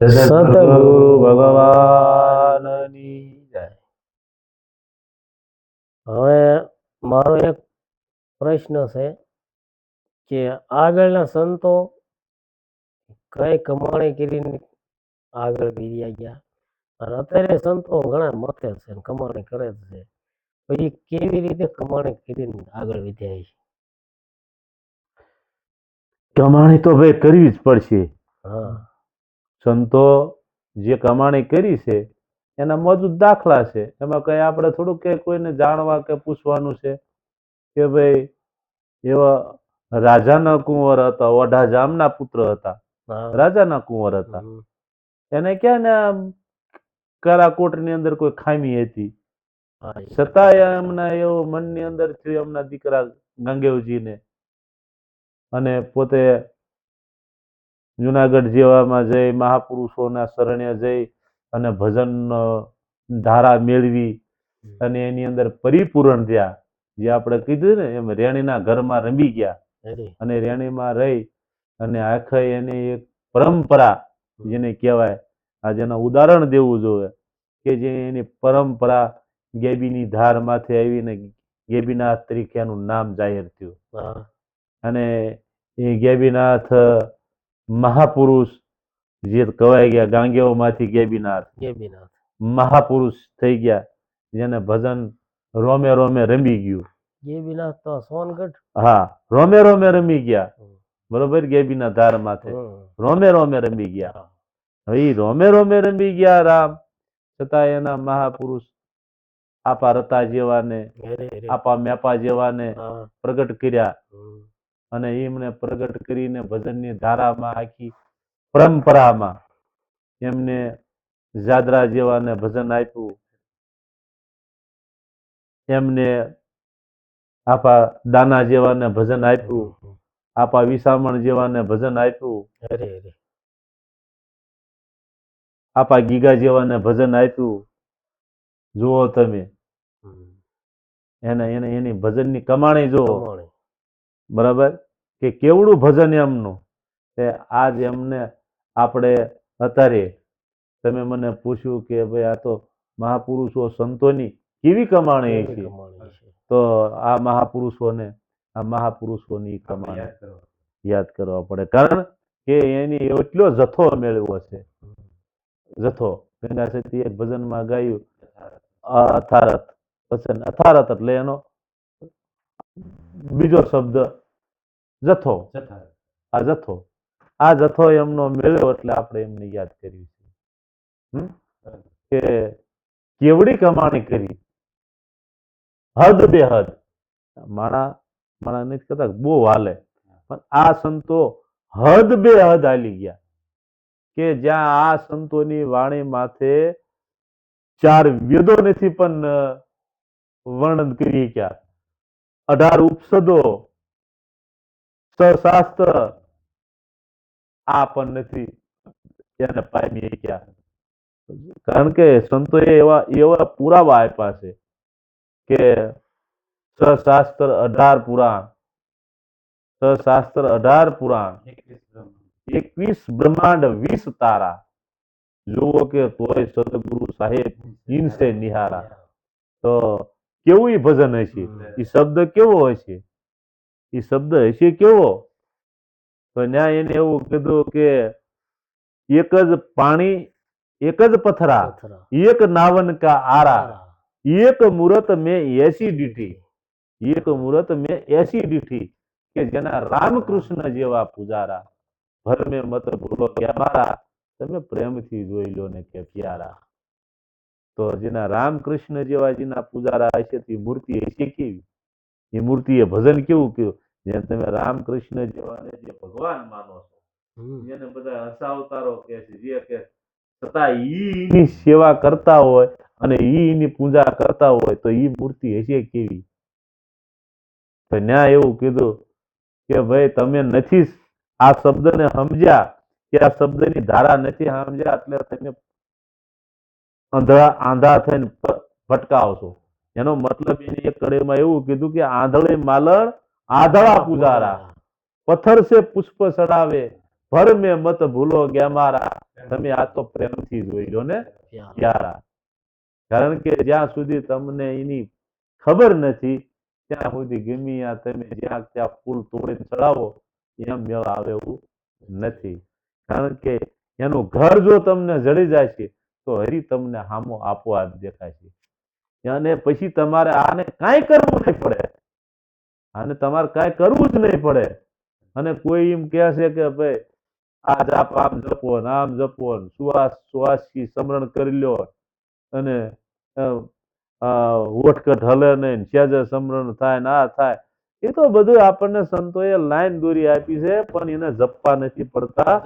સતગુરુ ભગવાનની જય હવે મારો એક પ્રશ્ન છે કે આગળના સંતો કઈ કમાણી કરીને આગળ બીજા ગયા? અને અત્યારે સંતો ઘણા મતે છે કમાણી કરે છે. પછી કેવી રીતે કમાણી કરીને આગળ વધ્યા છે કમાણી તો ભાઈ કરવી જ પડશે. હા. સંતો જે કમાણી કરી છે એના મોજૂદ દાખલા છે. એમાં કઈ આપણે થોડુંક કે કોઈને જાણવા કે પૂછવાનું છે કે ભાઈ એવા રાજાના કુંવર હતા ઓઢા જામના પુત્ર હતા. રાજાના કુંવર હતા. એને ક્યાં ને આમ કારાકોટની અંદર કોઈ ખામી હતી. છતાંય એમના એવો મનની અંદર થયું એમના દીકરા ગંગેવજીને અને પોતે જુનાગઢ જેવામાં જઈ મહાપુરુષોના શરણે જઈ અને ભજન ધારા મેળવી અને એની અંદર પરિપૂર્ણ થયા. જે આપણે કીધું ને એમ રેણીના ઘરમાં રમી ગયા. અને રેણીમાં રહી અને આખે એની એક પરંપરા જેને કહેવાય આ જેના ઉદાહરણ દેવું જોઈએ કે જે એની પરંપરા ગેબીની ધાર માથે આવીને ગેબીનાથ તરીકે એનું નામ જાહેર થયું. અને એ ગેબીનાથ મહાપુરુષ જે કહેવાય ગયા ગાંગેઓમાંથી ગેબીનાથ ગેબીનાથ મહાપુરુષ થઈ ગયા જેને ભજન રોમે રોમે રમી ગયું. ગેબીનાથ તો સોનગઢ. હા રોમે રોમે રમી ગયા. બરોબર ગેબીના ધાર માથે. રોમે રોમે રમી ગયા. હવે રોમે રોમે રમી ગયા રામ છતાં એના મહાપુરુષ આપા રતા જેવાને આપા મેપા જેવાને પ્રગટ કર્યા. અને એમને પ્રગટ કરીને ભજનની ધારામાં આખી પરંપરામાં એમને જાદરા જેવાને ભજન આપ્યું. એમને આપા દાના જેવાને ભજન આપ્યું. આપા વિસામણ જેવાને ભજન આપ્યું. આપા ગીગા જેવાને ભજન આપ્યું. જુઓ તમે. એને એને એની ભજનની કમાણી જુઓ. બરાબર? કે કેવડું ભજન એમનું? કે આજ એમને આપણે અત્યારે તમે મને પૂછ્યું કે ભાઈ આ તો મહાપુરુષો સંતોની કેવી કમાણી છે તો આ મહાપુરુષોને આ મહાપુરુષોની કમાણી યાદ કરવા પડે. કારણ કે એની એટલો જથ્થો મેળવ્યો છે. જથ્થો. ગંગા સતી એક ભજનમાં ગાયું અથારત વચન અથારત એટલે એનો બીજો શબ્દ જથ્થો. આ જથ્થો. આ જથ્થો એમનો મેળવ્યો એટલે આપણે એમને યાદ કરી છે? કે કેવડી કમાણી કરી. હદ બે હદ. માણા માણા નથી કહેતા બહુ હાલે. પણ આ સંતો હદ બે હદ હાલી ગયા. કે જ્યાં આ સંતોની વાણી માથે ચાર વેદો નથી પણ વર્ણન કરી ગયા અઢાર ઉપસદો સશાસ્ત્ર આ પણ નથી. એને પામી ગયા કારણ કે સંતોએ એવા એવા પુરાવા આપ્યા છે કે સશાસ્ત્ર અઢાર પુરાણ, સશાસ્ત્ર અઢાર પુરાણ, એકવીસ બ્રહ્માંડ, વીસ તારા. જુઓ કે તોય સદગુરુ સાહેબ હિંસે નિહારા. તો કેવું એ ભજન હશે? એ શબ્દ કેવો હશે? ઈ શબ્દ હશે કેવો? તો ન્યા એને એવું કીધું કે એક જ પાણી એક જ પથરા. એક નાવન કા આરા. એક મુહૂર્ત મેં એસી દીઠી. એક મુહૂર્ત મેં એસી દીઠી કે જેના રામકૃષ્ણ જેવા પૂજારા. ભર મેં મત ભૂલો કે અમારા. તમે પ્રેમથી જોઈ લો ને કે પ્યારા. તો જેના રામકૃષ્ણ જેવા જેના પૂજારા હશે તે મૂર્તિ હશે કેવી? એ મૂર્તિએ ભજન કેવું કહ્યું જેમ તમે રામકૃષ્ણ જેવાને જે ભગવાન માનો છો. જેને બધા હસાવતારો કે છે જે કે છતાં ઈની સેવા કરતા હોય અને ઈની પૂજા કરતા હોય તો ઈ મૂર્તિ હશે કેવી? તો ન્યા એવું કીધું કે ભાઈ તમે નથી આ શબ્દને સમજ્યા કે આ શબ્દની ધારા નથી સમજ્યા એટલે તમે આંધળા આંધા થઈને ભટકાવ છો એનો મતલબ એક કડીમાં એવું કીધું કે આંધળે માલણ આંધળા પૂજારા. પથ્થર છે પુષ્પ ચડાવે ભર મે મત ભૂલો ગેમારા તમે આ તો પ્રેમથી જોઈ લો ને પ્યાર. કારણ કે જ્યાં સુધી તમને એની ખબર નથી ત્યાં સુધી ગમી આ તમે જ્યાં ત્યાં ફૂલ તોડીને ચડાવો એમ મેળ આવે એવું નથી. કારણ કે એનું ઘર જો તમને જડી જાય છે તો હરી તમને હામો આપોઆપ દેખાશે અને પછી તમારે આને કાંઈ કરવું નહીં પડે. આને તમારે કાંઈ કરવું જ નહીં પડે. અને કોઈ એમ કહે છે કે ભાઈ આ જાપ આમ જપો ને આમ જપો ને સુવાસ સુવાસથી સમરણ કરી લ્યો અને અ, હલે નહીં સેજે સમરણ થાય ને આ થાય. એ તો બધું આપણને સંતોએ લાઈન દોરી આપી છે પણ એને જપવા નથી પડતા.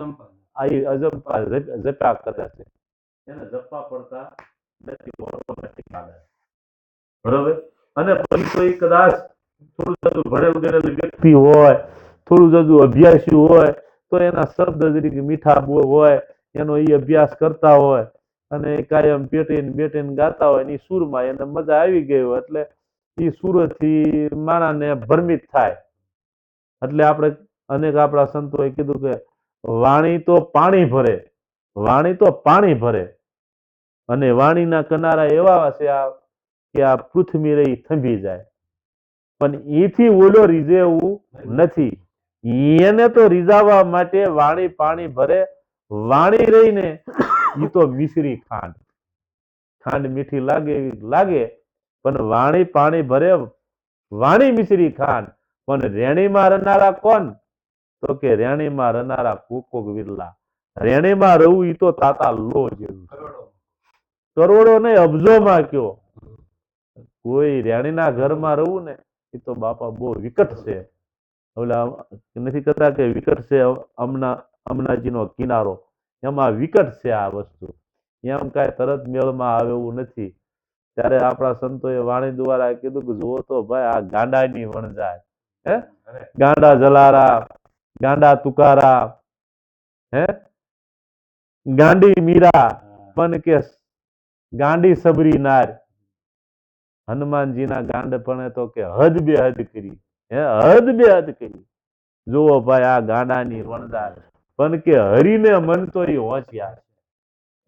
આ અજંપા જપ- જપ્યા કરે છે. એને જપવા પડતા નથી ઓટોમેટિક આવે. બરોબર? અને પછી કદાચ થોડું જતું ભણેલું ગણેલું વ્યક્તિ હોય, થોડું જતું અભ્યાસી હોય, તો એના શબ્દ તરીકે મીઠા હોય, એનો એ અભ્યાસ કરતા હોય, અને કાયમ પેટીને બેટીને ગાતા હોય એ સૂરમાં એને મજા આવી ગઈ હોય, એટલે એ સુરથી માણાને ભ્રમિત થાય. એટલે આપણે અનેક આપણા સંતોએ કીધું કે વાણી તો પાણી ભરે, વાણી તો પાણી ભરે, અને વાણીના કિનારા એવા છે આ કે આ પૃથ્વી રહી થંભી જાય. પણ એથી ઓલો રીઝેવું નથી. એને તો રીઝાવવા માટે વાણી પાણી ભરે વાણી રહીને એ તો મિશ્રી ખાંડ. ખાંડ મીઠી લાગે એવી લાગે પણ વાણી પાણી ભરે વાણી મિશ્રી ખાંડ. પણ રેણીમાં રનારા કોણ? તો કે રેણીમાં રનારા કોકોક વિરલા. રેણીમાં રહું એ તો તાતા લો જેવું કરોડો. નહીં અબજોમાં કયો. કોઈ રેણીના ઘરમાં રહું ને એ તો બાપા બહુ વિકટ છે. ઓલા નથી કહેતા કે વિકટ છે અમના અમનાજીનો કિનારો. એમાં વિકટ છે આ વસ્તુ. એમ કાંઈ તરત મેળમાં આવે એવું નથી. ત્યારે આપણા સંતોએ વાણી દ્વારા કીધું કે જુઓ તો ભાઈ આ ગાંડાની વણજાય હે? ગાંડા જલારા ગાંડા તુકારા હે? ગાંડી મીરા પણ કે ગાંડી સબરી નાર. હનુમાનજીના ગાંડપણે તો કે હદ બે હદ કરી. હે, હદ બે હદ કરી. જુઓ ભાઈ, આ ગાંડાની વણદાર પણ કે હરીને મન તો એ હોશિયાર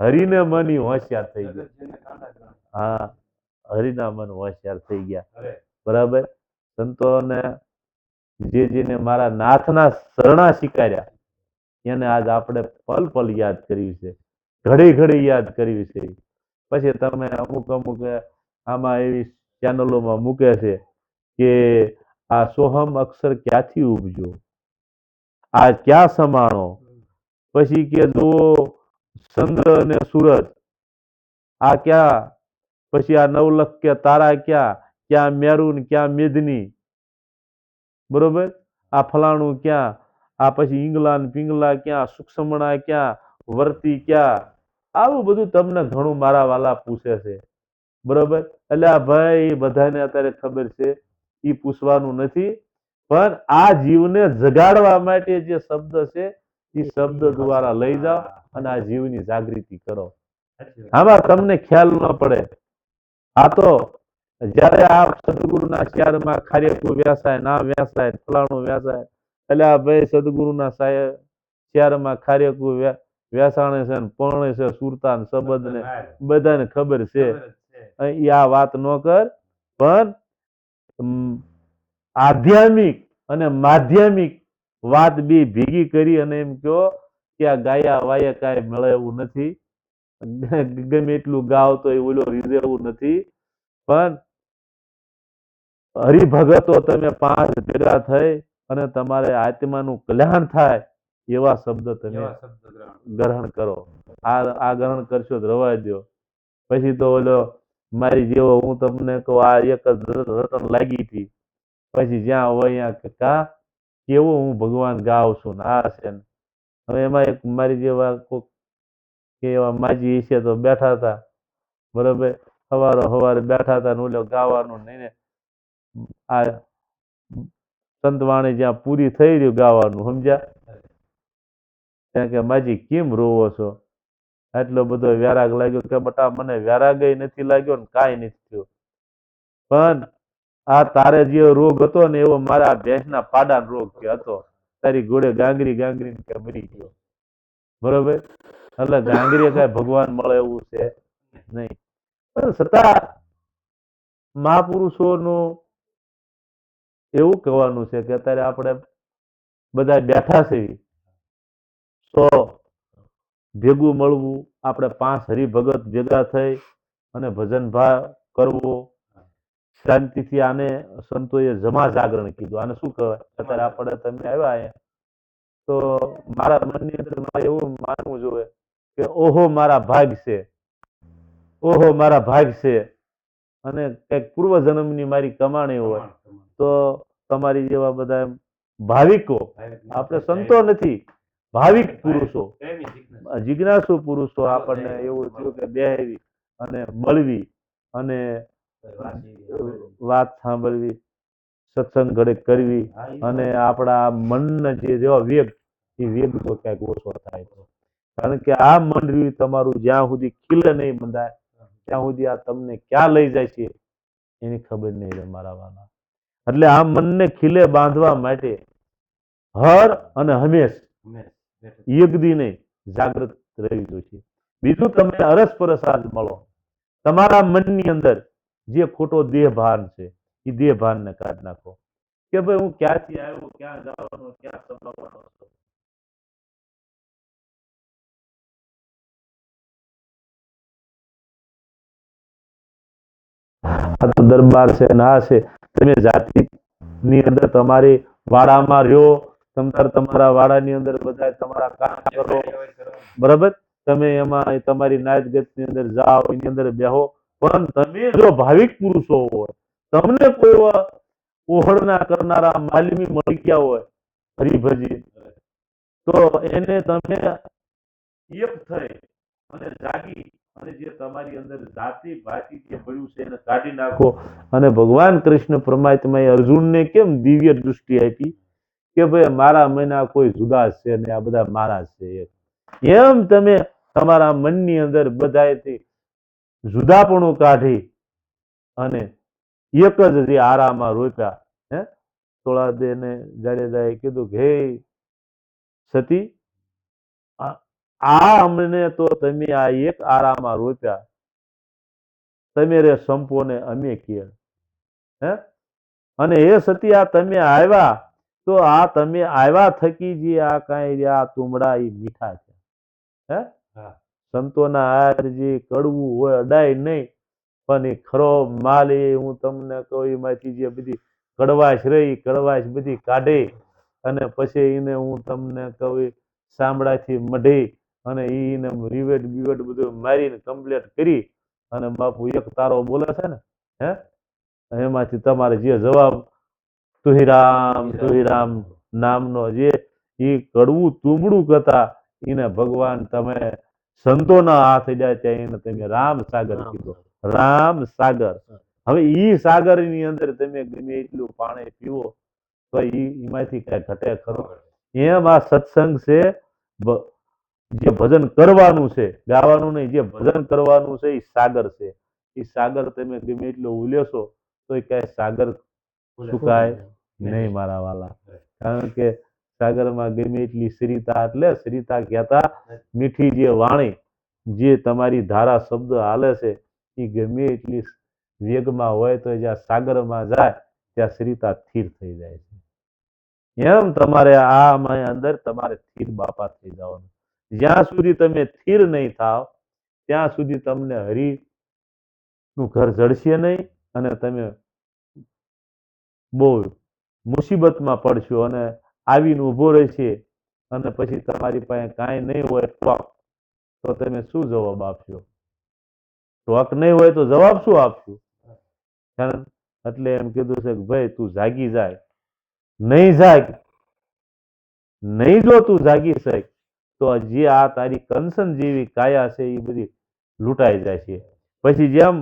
હરીને મન ઈ હોશિયાર થઈ ગયો. હા, હરિના મન હોશિયાર થઈ ગયા. બરાબર? સંતોને જે જેને મારા નાથના શરણા સ્વીકાર્યા એને આજ આપણે પલ પલ યાદ કર્યું છે. ઘડી ઘડી યાદ કર્યું છે. પછી તમે અમુક અમુક આમાં એવી ચેનલોમાં મૂકે છે કે આ સોહમ અક્ષર ક્યાંથી ઉપજો આ ક્યાં સમાણો? પછી કે જુઓ, ચંદ્ર અને સૂરજ. આ ક્યાં? પછી આ નવલખ કે તારા ક્યાં? ક્યાં મેરુન ક્યાં મેદની? બરોબર? આ ફલાણું ક્યાં? આ પછી ઈંગલા પિંગલા ક્યાં? સુક્ષમણા ક્યાં? વર્તી ક્યાં? આવું બધું તમને ઘણું મારા વાલા પૂછે છે. બરોબર? એટલે આ ભાઈ બધાને અત્યારે ખબર છે એ પૂછવાનું નથી. પણ આ જીવને જગાડવા માટે જે શબ્દ છે એ શબ્દ દ્વારા લઈ જાઓ અને આ જીવની જાગૃતિ કરો. આમાં તમને ખ્યાલ ન પડે. આ તો જ્યારે આ સદગુરુના શહેરમાં ખારેકું વ્યાસાય ના વ્યાસાય ફલાણું વ્યાસાય, એટલે આ ભાઈ સદગુરુના સાહેબ શહેરમાં ખારેકું વ્યા- વ્યાસાણે છે ને પરણે છે, સુરતા ને સંબંધ ને બધાને ખબર છે. આ વાત ન કર પણ આધ્યાત્મિક અને માધ્યમિક વાત બી ભેગી કરી અને એમ કહો કે આ ગાયા વાયા કાંઈ મળે એવું નથી. ગમે એટલું ગાવ તો એ ઓલો રીઝે એવું નથી. પણ હરિભગતો તમે પાંચ ભેગા થઈ અને તમારે આત્માનું કલ્યાણ થાય એવા શબ્દ તમે ગ્રહણ કરો. આ આ ગ્રહણ કરશો તો રવા દો પછી તો ઓલો મારી જેવો હું તમને કહું, આ એક જ રત- રતન લાગી હતી. પછી જ્યાં હોય ત્યાં કે કેવું હું ભગવાન ગાવ છું ને આ છે હવે એમાં એક મારી જેવા કોક એવા માજી છે તો બેઠા હતા. બરોબર? સવારે સવારે બેઠા હતા ઓલો ગાવાનું નહીં આ સંતવાણી જ્યાં પૂરી થઈ રહ્યું ગાવાનું, સમજ્યા? ત્યાં કે, માજી, કેમ રોવો છો? આટલો બધો વ્યારાગ લાગ્યો કે બટા મને વ્યારાગય નથી લાગ્યો ને કાંઈ નથી થયું. પણ આ તારે જે રોગ હતો ને એવો મારા ભેંસના પાડા રોગ કે હતો, તારી ઘોડે ગાંગરી ગાંગરી કે મરી ગયો. બરોબર? એટલે ગાંગરી કઈ ભગવાન મળે એવું છે નહીં. પણ છતાં મહાપુરુષોનું એવું કહેવાનું છે કે અત્યારે આપણે બધા બેઠા છે સો ભેગું મળવું આપણે પાંચ હરિભગત ભેગા થઈ અને ભજન ભાવ કરવો. શાંતિથી આને સંતોએ જમા જાગરણ કીધું. આને શું કહેવાય? અત્યારે આપણે તમે આવ્યા અહીંયા તો મારા મનની અંદર મારે એવું માનવું જોઈએ કે ઓહો મારા ભાગ છે. ઓહો મારા ભાગ છે. અને કંઈક પૂર્વ જન્મની મારી કમાણી હોય તો તમારી જેવા બધા ભાવિકો આપણે સંતો નથી. ભાવિક પુરુષો. જિજ્ઞાસુ. પુરુષો આપણને એવું થયું કે બેહવી અને મળવી અને વાત સાંભળવી સત્સંગ ઘડે કરવી અને આપણા મનને જે જેવા વેગ એ વેગ તો ક્યાંક ઓછો થાય છે. કારણ કે આ મંડળી તમારું જ્યાં સુધી ખીલે નહીં બંધાય ત્યાં સુધી આ તમને ક્યાં લઈ જાય છે એની ખબર નહીં રહે મારા એટલે આ મનને ખીલે બાંધવા માટે હર અને હંમેશ. યગદી જાગૃત રહેવી જોઈએ બીજું તમે અરસપરસ આજ મળો. તમારા મનની અંદર જે ખોટો દેહભાન છે, એ દેહભાનને કાઢી નાખો. કે ભાઈ હું ક્યાંથી આવ્યો, ક્યાં જવાનો, ક્યાં સંભળવાનો છું આ તો દરબાર છે ના છે. તમે જાતિ ની અંદર તમારી વાડામાં રહ્યો તમતાર તમારા વાડાની અંદર બધા તમારા કામ કરો. બરાબર? તમે એમાં તમારી નાચ ગતની અંદર જાઓ, એની અંદર બેહો. પણ તમે જો ભાવિક પુરુષો હોય, તમને કોઈ ઓહળના કરનારા માલિમી મળી ગયા હોય, હરિભજી, તો એને તમે એક થઈ અને જાગી અને જે તમારી અંદર જાતિ, ભાતિ જે પડ્યું છે એને કાઢી નાખો. અને ભગવાન કૃષ્ણ પરમાત્માએ અર્જુનને કેમ દિવ્ય દૃષ્ટિ આપી? કે ભાઈ મારા મહિના કોઈ જુદા છે ને આ બધા મારા છે એમ. તમે તમારા મનની અંદર બધાથી જુદાપણું કાઢી અને એક જ જે આરામાં રોપ્યા, હે? તોળાદેને જાડેજાએ કીધું કે સતી, આ અમને તો તમે આ એક આરામાં રોપ્યા. તમે રે સંપોને અમે કીએ હે? અને એ સતી, આ તમે આવ્યા તો આ તમે આવ્યા થકી જે આ કાંઈ આ તુમડા એ મીઠા છે. હે. સંતોના હાર જે કડવું હોય અડાય નહીં. પણ એ ખરો માલ એ હું તમને કહું એમાંથી જે બધી કડવાશ રહી કડવાશ બધી કાઢે અને પછી એને હું તમને કહું શામળાથી મઢી અને એને રિવેટ બિવેટ બધું મારીને કમ્પ્લીટ કરી અને બાપુ એક તારો બોલે છે ને હે? એમાંથી તમારે જે જવાબ તુહિરામ તુહિરામ નામનો જે એ કડવું તુંબડું કરતા એને ભગવાન તમે સંતોના હાથ જાય ત્યાં એને તમે રામ સાગર કીધો. રામ સાગર. હવે ઈ સાગરની અંદર તમે ગમે એટલું પાણી પીવો તો એમાંથી કઈ ઘટે ખરો. એમ આ સત્સંગ છે જે ભજન કરવાનું છે ગાવાનું નહીં જે ભજન કરવાનું છે એ સાગર છે. એ સાગર તમે ગમે એટલું ઉલેશો તો એ કઈ સાગર સુકાય નહીં મારા વાલા. કારણ કે સાગરમાં ગમે એટલી સરિતા એટલે સરિતા કહેતા, મીઠી જે વાણી જે તમારી ધારા શબ્દ હાલે છે એ ગમે એટલી વેગમાં હોય તો જ્યાં સાગરમાં જાય, ત્યાં સરિતા સ્થિર થઈ જાય છે. એમ તમારે આમાં અંદર તમારે સ્થિર બાપા થઈ જવાનું. જ્યાં સુધી તમે સ્થિર નહીં થાવ, ત્યાં સુધી તમને હરી નું ઘર જડશે નહીં અને તમે બહુ મુસીબતમાં પડશો અને આવીને ઊભો રહેશે અને પછી તમારી પાસે કાંઈ નહીં હોય ટોક તો તમે શું જવાબ આપશો? ટોક નહીં હોય તો જવાબ શું આપશો? એટલે એમ કીધું છે કે ભાઈ, તું જાગી જાય. નહીં જાગ. નહીં જો તું જાગી શક, તો જે આ તારી કંસન જેવી કાયા છે એ બધી લૂંટાઈ જાય છે પછી જેમ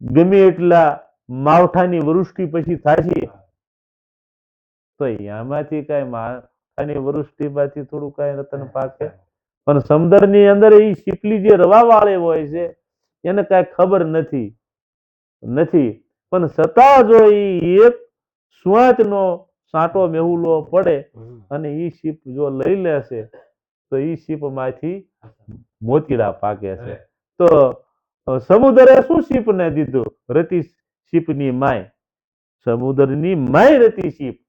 ગમે એટલા માવઠાની વૃષ્ટિ પછી થાય છે તો એમાંથી કઈ માવઠાની વૃષ્ટિમાંથી થોડું કઈ રતન પાકે. પણ સમુદ્રની અંદર એ શીપલી જે રવા વાળે હોય છે એને કઈ ખબર નથી. નથી. પણ છતાં જો એ એક સ્વાચનો સાંટો મેહુલો પડે અને એ શીપ જો લઈ લેશે તો એ શીપમાંથી મોતીડા પાકે છે. તો સમુદ્રે શું શીપને દીધું? રતી શીપની માય સમુદ્રની માય રહેતી શીપ.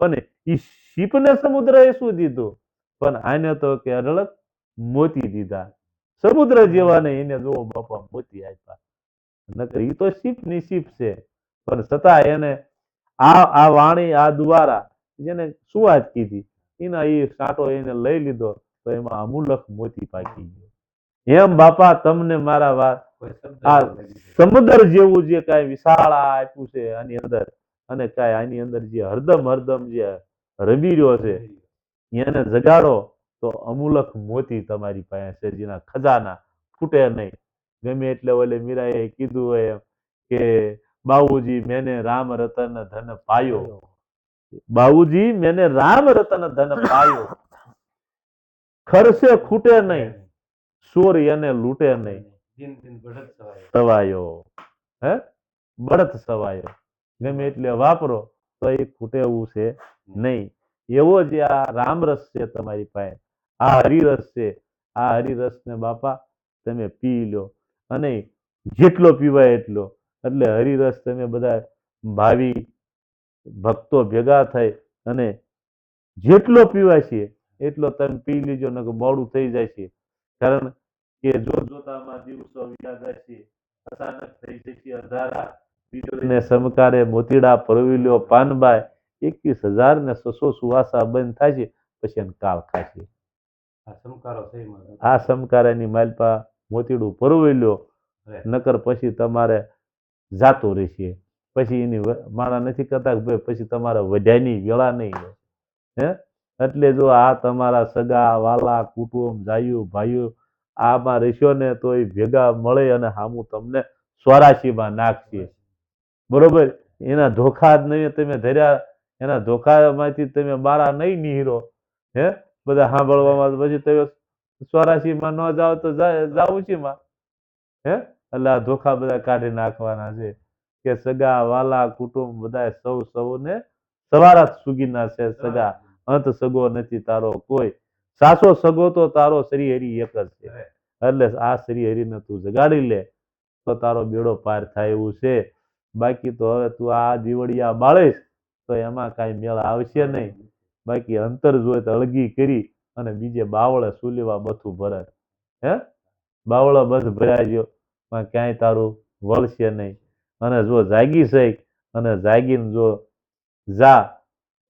અને એ શીપને સમુદ્રએ શું દીધું? પણ આને તો કે અઢળક મોતી દીધા. સમુદ્ર જેવાને એને જોવો બાપા મોતી આપ્યા. નકર એ તો શીપની શીપ છે. પણ છતાં એને આ આ વાણી, આ દ્વારા જેને શું વાત કીધી, એના એ સાંટો એને લઈ લીધો, તો એમાં અમૂલક મોતી પાકી એમ બાપા તમને મારા વાત આ સમુદ્ર જેવું જે કાંઈ વિશાળ આપ્યું છે આની અંદર અને કાંઈ આની અંદર જે હરદમ હરદમ જે રમી રહ્યો છે એને જગાડો તો અમૂલક મોતી તમારી પાસે છે જેના ખજાના ફૂટે નહીં. ગમે એટલે ઓલે મીરાએ કીધું હોય એમ કે બાબુજી મેને રામ રતન ધન પાયો. બાબુજી મેને રામ રતન ધન પાયો. ખરશે ખૂટે નહીં. ચોર અને લૂંટે નહીં. સવાયો. હે? બળત સવાયો. ગમે એટલે વાપરો તો એ ખૂટે એવું છે નહીં. એવો જે આ રામરસ છે તમારી પાસે. આ હરિરસ છે. આ હરિરસને બાપા તમે પી લો. અને જેટલો પીવાય એટલો. એટલે હરિરસ તમે બધા ભાવિ ભક્તો ભેગા થઈ અને જેટલો પીવાય છે એટલો તમે પી લીજો ને મોડું થઈ જાય છે. કારણ કે જોત જોતામાં દિવસો વ્યા જાય છે અચાનક થઈ જશે અંધારા. વીજળીને સમકારે મોતીડા પરવી લ્યો પાનબાઈ એકવીસ હજાર ને સસો સુવાસા બંધ થાય છે પછી એને કાળ ખાશે આ સમકારાની માલપા મોતીડું પરવી લ્યો નકર પછી તમારે જાતો રહેશે. પછી એની માણા નથી કરતા કે ભાઈ પછી તમારે વઢ્યાની વેળા નહીં હે? એટલે જો આ તમારા સગા, વાલા, કુટુંબ જાયું ભાઈઓ, આમાં રહેશો ને તો એ ભેગા મળે અને હામું તમને સ્વરાશીમાં નાખશે. બરોબર? એના ધોખા જ નહીં, તમે ધર્યા, એના ધોખામાંથી તમે મારા નહીં નીહરો. હે? બધા સાંભળવામાં પછી તમે સ્વરાશીમાં ન જાઓ તો જાવું છે માં હે? એટલે આ ધોખા બધા કાઢી નાખવાના છે કે સગા, વાલા, કુટુંબ બધા સૌ સૌને જ સુગીના છે, સગા. અંત સગો નથી તારો કોઈ. સાસો સગો તો તારો શ્રી હરિ એક જ છે. એટલે આ શ્રી હરિને તું જગાડી લે તો તારો બેડો પાર થાય એવું છે. બાકી તો હવે તું આ દીવડિયા બાળીશ તો એમાં કાંઈ મેળ આવશે નહીં. બાકી અંતર જોઈએ તો અળગી કરી અને બીજે બાવળે સુલેવા બથું ભરાય. હે? બાવળો બધ ભરાઈ ગયો પણ ક્યાંય તારું વળશે નહીં. અને જો જાગી શક અને જાગીને જો જા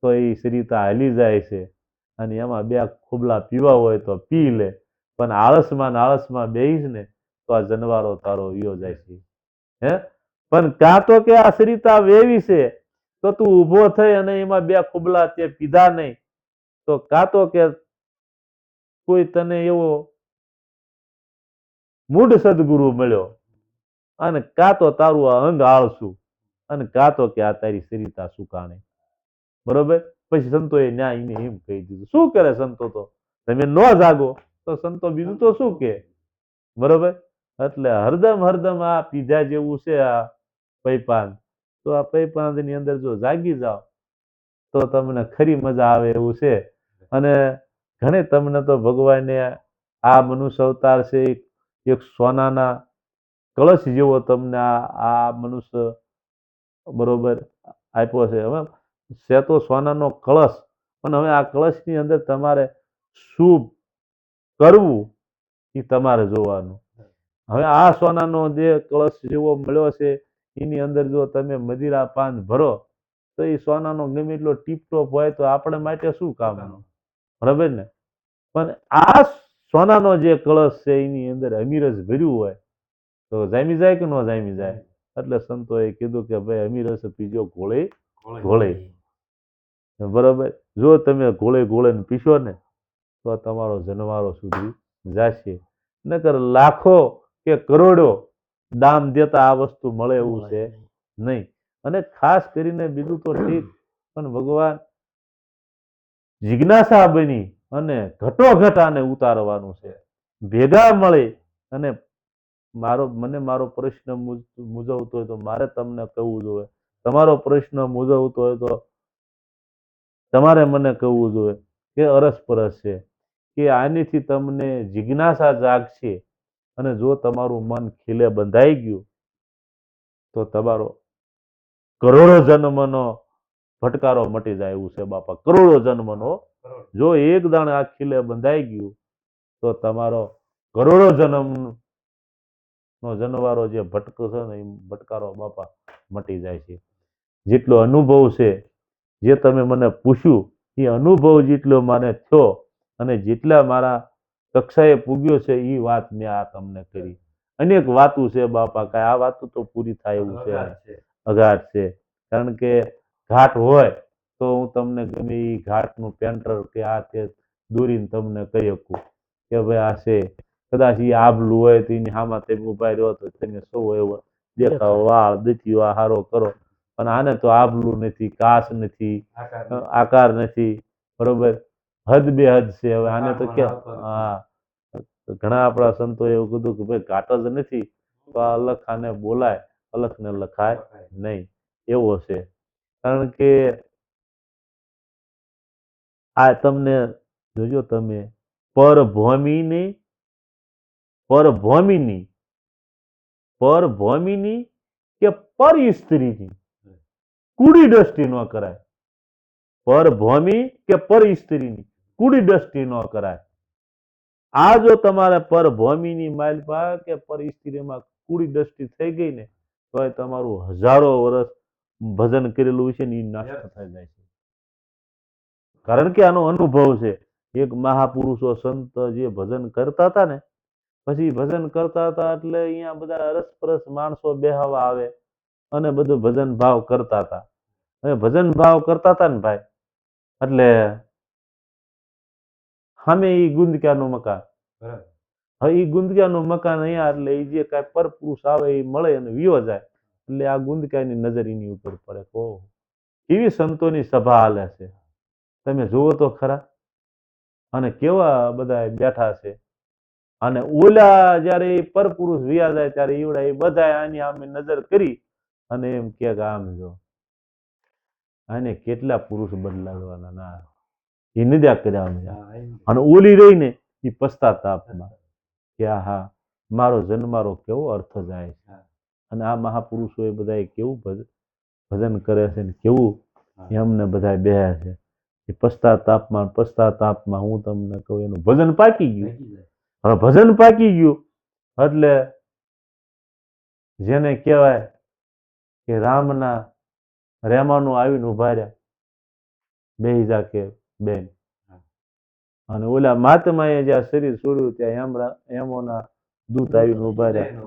તો એ સરિતા હાલી જાય છે અને એમાં બે ખુબલા પીવા હોય તો પી લે. પણ આળસમાં આળસમાં બેહીશ ને તો આ જનવારો તારો યો જાય છે. હે? પણ કાં તો કે આ સરિતા વેવી છે, તો તું ઊભો થઈ અને એમાં બે ખુબલા તે પીધા નહીં. તો કાં તો કે કોઈ તને એવો મૂઢ સદગુરુ મળ્યો અને કાં તો તારું આ અંગ આળસું અને કાં તો કે આ તારી સરિતા સુકાણે. બરોબર? પછી સંતોએ ન્યાય એને એમ કહી દીધું. શું કરે સંતો તો? તમે ન જાગો તો સંતો બીજું તો શું કે? બરોબર? એટલે હરદમ હરદમ આ પીધા જેવું છે આ પૈપાન તો આ પૈપાનની અંદર જો જાગી જાઓ, તો તમને ખરી મજા આવે એવું છે. અને ઘણી તમને તો ભગવાને આ મનુષ્ય અવતાર છે એક- સોનાના કળશ જેવો તમને આ મનુષ્ય બરોબર આપ્યો છે. હવે છે તો સોનાનો કળશ. પણ હવે આ કળશની અંદર તમારે શું કરવું એ તમારે જોવાનું. હવે આ સોનાનો જે કળશ જેવો મળ્યો છે એની અંદર જો તમે મદિરા પાન ભરો તો એ સોનાનો ગમે એટલો ટીપટોપ હોય તો આપણે માટે શું કામનો? બરાબર ને? પણ આ સોનાનો જે કળશ છે એની અંદર અમીરસ ભર્યું હોય તો જામી જાય કે ન જામી જાય? એટલે સંતોએ કીધું કે ભાઈ અમીરસ પીજો ઘોળે. ઘોળે. બરાબર? જો તમે ગોળે ને પીશો ને તો તમારો જનવારો સુધી જશે. નકર લાખો કે કરોડો દામ દેતા આ વસ્તુ મળે એવું છે નહીં. અને ખાસ કરીને બીજું તો ઠીક પણ ભગવાન જિજ્ઞાસા બની અને ઘટોઘટ આને ઉતારવાનું છે. ભેગા મળે અને મારો મને મારો પ્રશ્ન મૂંઝવતો હોય તો મારે તમને કહેવું જોઈએ. તમારો પ્રશ્ન મૂંઝવતો હોય તો તમારે મને કહેવું જોઈએ કે અરસપરસ છે કે આનીથી તમને જિજ્ઞાસા જાગશે અને જો તમારું મન ખીલે બંધાઈ ગયું તો તમારો કરોડો જન્મનો ભટકારો મટી જાય એવું છે બાપા. કરોડો જન્મનો. જો એક દાણ આ ખીલે બંધાઈ ગયું તો તમારો કરોડો જન્મ નો જનવારો જે ભટકો છે ને એ ભટકારો બાપા મટી જાય છે. જેટલો અનુભવ છે જે તમે મને પૂછ્યું એ અનુભવ જેટલો મને થયો અને જેટલા મારા કક્ષાએ પૂગ્યો છે એ વાત મેં આ તમને કરી. અનેક વાતું છે બાપા કાંઈ આ વાતો તો પૂરી થાય એવું છે. અઘાટ છે. કારણ કે ઘાટ હોય તો હું તમને ગમે એ ઘાટનું પેન્ટર કે આ તે દોરીને તમને કહી શકું કે ભાઈ આ છે. કદાચ એ આબલું હોય તો એની હામાં તમે ઊભા રહ્યો તો તમે સૌ એવો દેખાવ વાળ આ હારો કરો. પણ આને તો આબલું નથી કાસ નથી આકાર નથી. બરોબર? હદ બે હદ છે હવે આને તો કે હા. ઘણા આપણા સંતો એવું કીધું કે ભાઈ ઘાટ જ નથી તો આ અલખ આને બોલાય અલખને લખાય નહીં. એવો છે. કારણ કે આ તમને જોજો તમે પરભૂમિની પરભૂમિની પરભૂમિની કે પર સ્ત્રીની કુડી દ્રષ્ટિ ન કરાય. પર પરભૂમિ કે પર સ્ત્રીની કુડી દ્રષ્ટિ ન કરાય. આ જો તમારે પર પરભૂમિની માલપા કે પર સ્ત્રીમાં કુડી દ્રષ્ટિ થઈ ગઈ ને તો એ તમારું હજારો વર્ષ ભજન કરેલું છે ને એ નાશ થઈ જાય છે. કારણ કે આનો અનુભવ છે એક મહાપુરુષો સંત જે ભજન કરતા હતા ને પછી ભજન કરતા હતા એટલે અહીંયા બધા અરસપરસ માણસો બેહવા આવે. અને બધું ભજન ભાવ કરતા હતા. હવે ભજન ભાવ કરતા હતા ને ભાઈ એટલે સામે એ ગુંદક્યાનું મકાન. હવે એ ગુંદક્યાનું મકાન અહીંયા એટલે એ જે કાંઈ પરપુરુષ આવે એ મળે અને વિયો જાય. એટલે આ ગુંદક્યાની નજર એની ઉપર પડે. ઓહો. એવી સંતોની સભા હાલે છે. તમે જુઓ તો ખરા. અને કેવા બધા બેઠા છે. અને ઓલા જ્યારે એ પરપુરુષ વિયા જાય ત્યારે ઈવડા એ બધા આની આમે નજર કરી અને એમ કે આમ જો. આને કેટલા પુરુષ બદલાડવાના ના. એ નિદ્યા કર્યા અને ઓલી રહીને એ પસ્તાતાપમાં કે આહા મારો જન્મારો કેવો અર્થ જાય છે? અને આ મહાપુરુષો એ બધા કેવું ભજન કરે છે ને કેવું એમને બધા બેહ્યા છે. એ પસ્તાતાપમાં પસ્તાતાપમાં હું તમને કહું એનું ભજન પાકી ગયું. હવે ભજન પાકી ગયું એટલે જેને કહેવાય કે રામના રેમાનું આવીને ઊભા રહ્યા. બે જા કે બેન. અને ઓલા મહાત્માએ જ્યાં શરીર છોડ્યું ત્યાં યમરા એમોના દૂત આવીને ઊભા રહ્યા.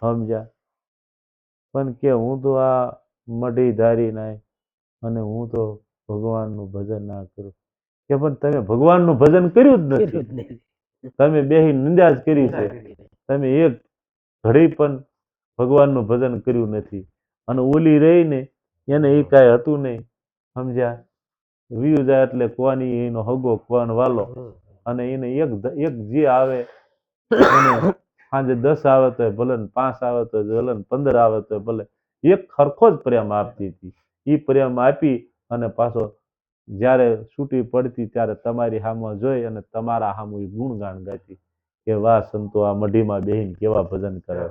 સમજ્યા? પણ કે હું તો આ મઢી ધારી નાય અને હું તો ભગવાનનું ભજન ના કરું. કે પણ તમે ભગવાનનું ભજન કર્યું જ નથી. તમે બેહી નિંદા જ કરી છે. તમે એક ઘડી પણ ભગવાનનું ભજન કર્યું નથી. અને ઓલી રહીને એને એ કાંઈ હતું નહીં. સમજ્યા? વીયું જાય એટલે કોની એનો હગો કોણ વાલો? અને એને એક એક જે આવે, એને સાંજે દસ આવે તો ભલે પાંચ આવે તો ભલે પંદર આવે તો ભલે. એક ખરખો જ પ્રેમ આપતી હતી. એ પ્રેમ આપી અને પાછો જ્યારે છૂટી પડતી ત્યારે તમારી સામે જોઈ અને તમારા ઈ ગુણગાન ગાતી કે વાહ સંતો આ મઢીમાં બેહીને કેવા ભજન કરે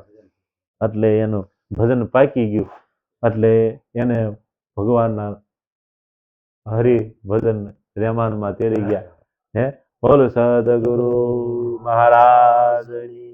એટલે એનું ભજન પાકી ગયું એટલે એને ભગવાનના હરિ ભજન રેમાનમાં તેડી ગયા. હે? બોલ સદગુરુ મહારાજની